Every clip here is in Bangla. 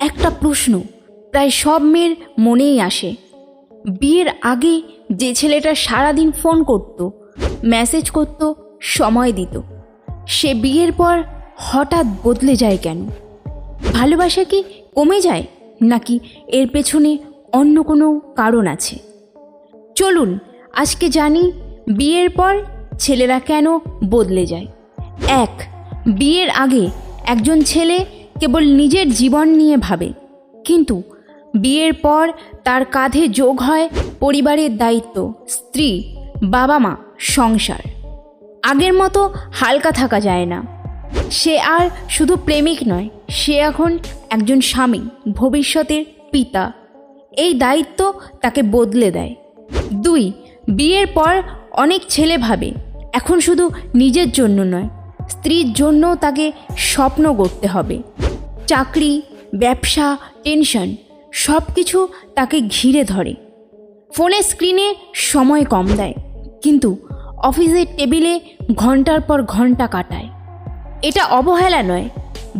একটা প্রশ্ন প্রায় সব মেয়ের মনেই আসে। বিয়ের আগে যে ছেলেটা সারাদিন ফোন করত, মেসেজ করত, সময় দিত, সে বিয়ের পর হঠাৎ বদলে যায় কেন? ভালোবাসা কি কমে যায়, নাকি এর পেছনে অন্য কোনো কারণ আছে? চলুন, আজকে জানি বিয়ের পর ছেলেরা কেন বদলে যায়। এক, বিয়ের আগে একজন ছেলে কেবল নিজের জীবন নিয়ে ভাবে। কিন্তু বিয়ের পর তার কাঁধে যোগ হয় পরিবারের দায়িত্ব, স্ত্রী, বাবা মা, সংসার। আগের মতো হালকা থাকা যায় না। সে আর শুধু প্রেমিক নয়, সে এখন একজন স্বামী, ভবিষ্যতের পিতা। এই দায়িত্ব তাকে বদলে দেয়। দুই, বিয়ের পর অনেক ছেলে ভাবে, এখন শুধু নিজের জন্য নয়, স্ত্রীর জন্য তাকে স্বপ্ন গড়তে হবে। চাকরি, ব্যবসা, টেনশন সব কিছু তাকে ঘিরে ধরে। ফোনের স্ক্রিনে সময় কম দেয়, কিন্তু অফিসের টেবিলে ঘণ্টার পর ঘণ্টা কাটায়। এটা অবহেলা নয়,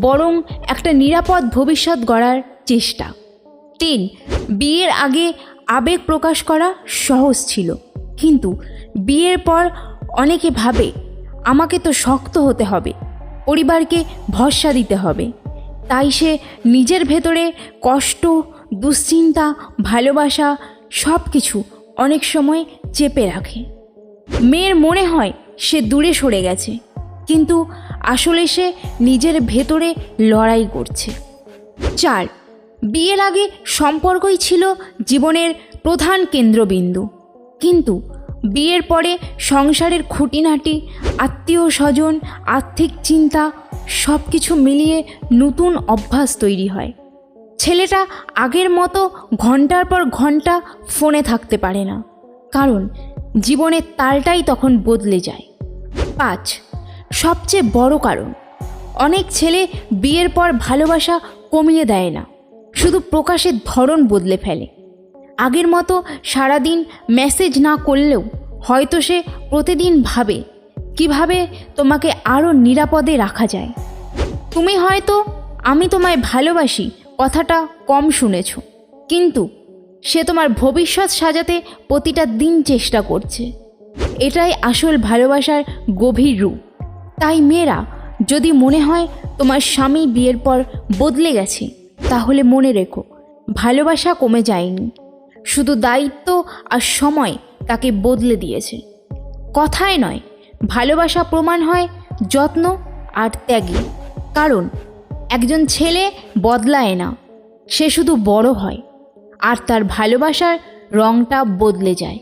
বরং একটা নিরাপদ ভবিষ্যৎ গড়ার চেষ্টা। তিন, বিয়ের আগে আবেগ প্রকাশ করা সহজ ছিল, কিন্তু বিয়ের পর অনেকে ভাবে, আমাকে তো শক্ত হতে হবে, পরিবারকে ভরসা দিতে হবে। তাই সে নিজের ভেতরে কষ্ট, দুশ্চিন্তা, ভালোবাসা সব কিছু অনেক সময় চেপে রাখে। মেয়ের মনে হয় সে দূরে সরে গেছে, কিন্তু আসলে সে নিজের ভেতরে লড়াই করছে। চার, বিয়ের আগে সম্পর্কই ছিল জীবনের প্রধান কেন্দ্রবিন্দু। কিন্তু বিয়ের পরে সংসারের খুঁটিনাটি আত্মীয় স্বজন আর্থিক চিন্তা সব কিছু মিলিয়ে নতুন অভ্যাস তৈরি হয়। ছেলেটা আগের মতো ঘণ্টার পর ঘণ্টা ফোনে থাকতে পারে না। কারণ জীবনের তালটাই তখন বদলে যায়। পাঁচ, সবচেয়ে বড় কারণ, অনেক ছেলে বিয়ের পর ভালোবাসা কমিয়ে দেয় না, শুধু প্রকাশের ধরন বদলে ফেলে। আগের মতো সারাদিন মেসেজ না করলেও হয়তো সে প্রতিদিন ভাবে কীভাবে তোমাকে আরও নিরাপদে রাখা যায়? তুমি হয়তো, আমি তোমায় ভালোবাসি, কথাটা কম শুনেছ। কিন্তু সে তোমার ভবিষ্যৎ সাজাতে প্রতিটা দিন চেষ্টা করছে। এটাই আসল ভালোবাসার গভীর রূপ। তাই মেয়েরা, যদি মনে হয় তোমার স্বামী বিয়ের পর বদলে গেছে, তাহলে মনে রেখো, ভালোবাসা কমে যায়নি। শুধু দায়িত্ব আর সময় তাকে বদলে দিয়েছে। কথায় নয় ভালোবাসা প্রমাণ হয় যত্ন আর ত্যাগে কারণ একজন ছেলে বদলায় না, সে শুধু বড় হয়, আর তার ভালোবাসার রংটা বদলে যায়।